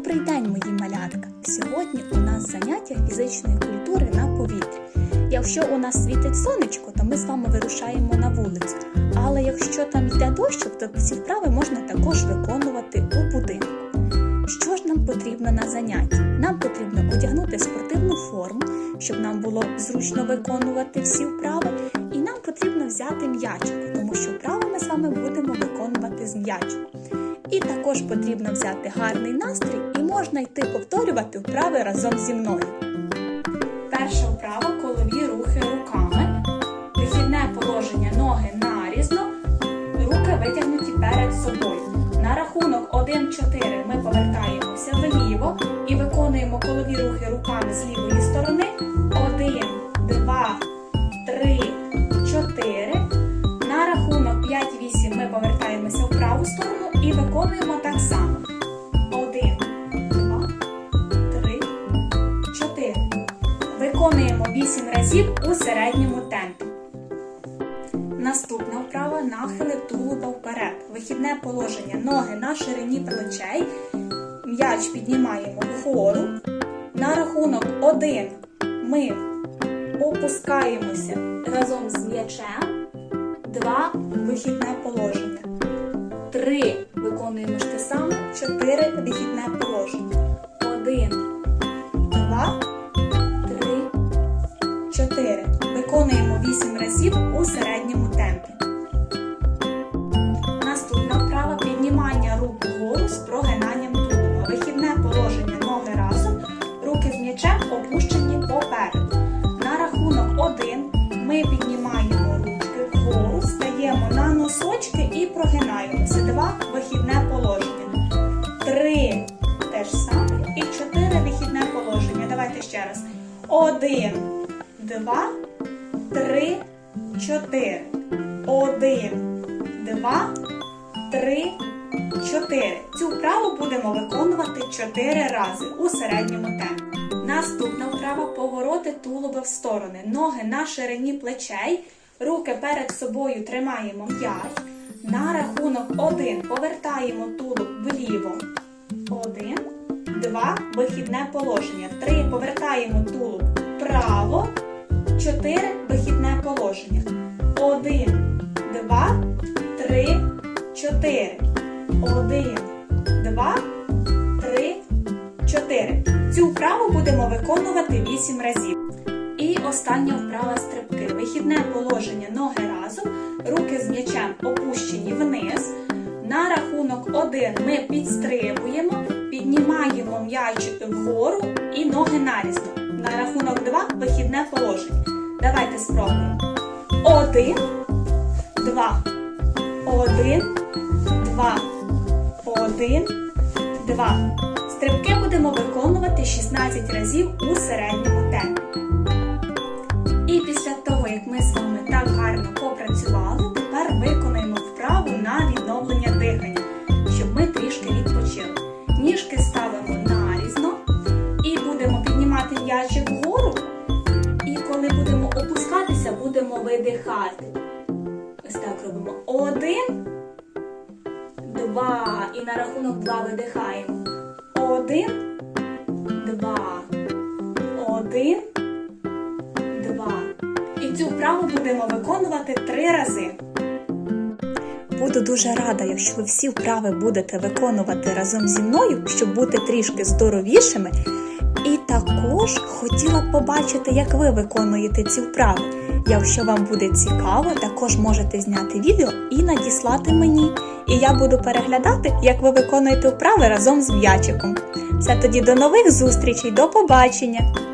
Добрий день, мої малятка! Сьогодні у нас заняття фізичної культури на повітрі. Якщо у нас світить сонечко, то ми з вами вирушаємо на вулицю. Але якщо там йде дощик, то ці вправи можна також виконувати у будинку. Що ж нам потрібно на занятті? Нам потрібно одягнути спортивну форму, щоб нам було зручно виконувати всі вправи, і нам потрібно взяти м'ячик, тому що вправи ми з вами будемо виконувати з м'ячиком. І також потрібно взяти гарний настрій і можна йти повторювати вправи разом зі мною. Перша Виконуємо 8 разів у середньому темпі. Наступна вправа нахили тулуба вперед. Вихідне положення. Ноги на ширині плечей. М'яч піднімаємо вгору. На рахунок 1 ми опускаємося разом з м'ячем. 2 вихідне положення. 3 виконуємо ж те саме. 4 вихідне положення. 1, 2, 3, 4. Виконуємо 8 разів у середньому темпі. Наступна вправа піднімання рук вгору з прогинанням тулуба. Вихідне положення ноги разом, руки з м'ячем опущені попереду. На рахунок 1 ми піднімаємо ручки вгору, стаємо на носочки і прогинаємося. 2 вихідне положення. 3 те ж саме і 4 вихідне положення. Давайте ще раз. 1, 2, 3, 4. 1, 2, 3, 4. Цю вправу будемо виконувати 4 рази у середньому темпі. Наступна вправа повороти тулуба в сторони. Ноги на ширині плечей. Руки перед собою тримаємо м'яч. На рахунок 1 повертаємо тулуб вліво. 1, 2, вихідне положення. 3 повертаємо тулуб. 4 вихідне положення. 1, 2, 3, 4. 1, 2, 3, 4. Цю вправу будемо виконувати 8 разів. І остання вправа стрибки. Вихідне положення ноги разом, руки з м'ячем опущені вниз. На рахунок 1 ми підстрибуємо, піднімаємо м'ячик вгору і ноги нарізно. На рахунок 2 вихідне положення. Давайте спробуємо. 1, 2, 1, 2, 1, 2. Стрибки будемо виконувати видихати. Ось так робимо. Один, два. І на рахунок два видихаємо. Один, два. Один, два. І цю вправу будемо виконувати три рази. Буду дуже рада, якщо ви всі вправи будете виконувати разом зі мною, щоб бути трішки здоровішими. І також хотіла б побачити, як ви виконуєте ці вправи. Якщо вам буде цікаво, також можете зняти відео і надіслати мені. І я буду переглядати, як ви виконуєте вправи разом з м'ячиком. Все тоді до нових зустрічей, до побачення!